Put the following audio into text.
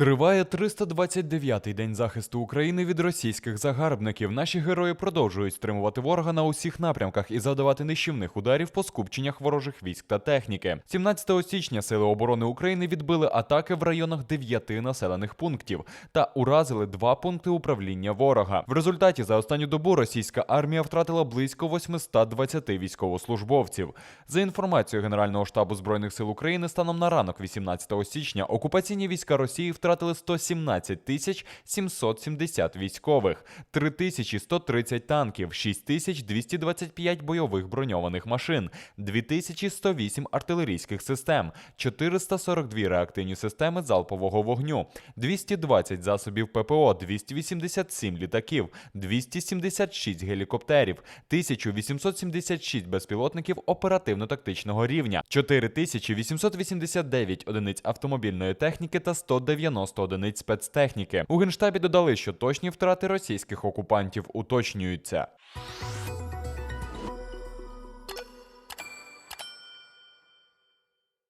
Триває 329-й день захисту України від російських загарбників. Наші герої продовжують стримувати ворога на усіх напрямках і завдавати нищівних ударів по скупченнях ворожих військ та техніки. 17 січня Сили оборони України відбили атаки в районах дев'яти населених пунктів та уразили два пункти управління ворога. В результаті за останню добу російська армія втратила близько 820 військовослужбовців. За інформацією Генерального штабу збройних сил України, станом на ранок 18 січня окупаційні війська Росії втратили 117 тисяч 770 військових, 3130 танків, 6225 бойових броньованих машин, 2108 артилерійських систем, 442 реактивні системи залпового вогню, 220 засобів ППО, 287 літаків, 276 гелікоптерів, 1876 безпілотників оперативно-тактичного рівня, 4889 одиниць автомобільної техніки та 190 одиниць спецтехніки. У генштабі додали, що точні втрати російських окупантів уточнюються.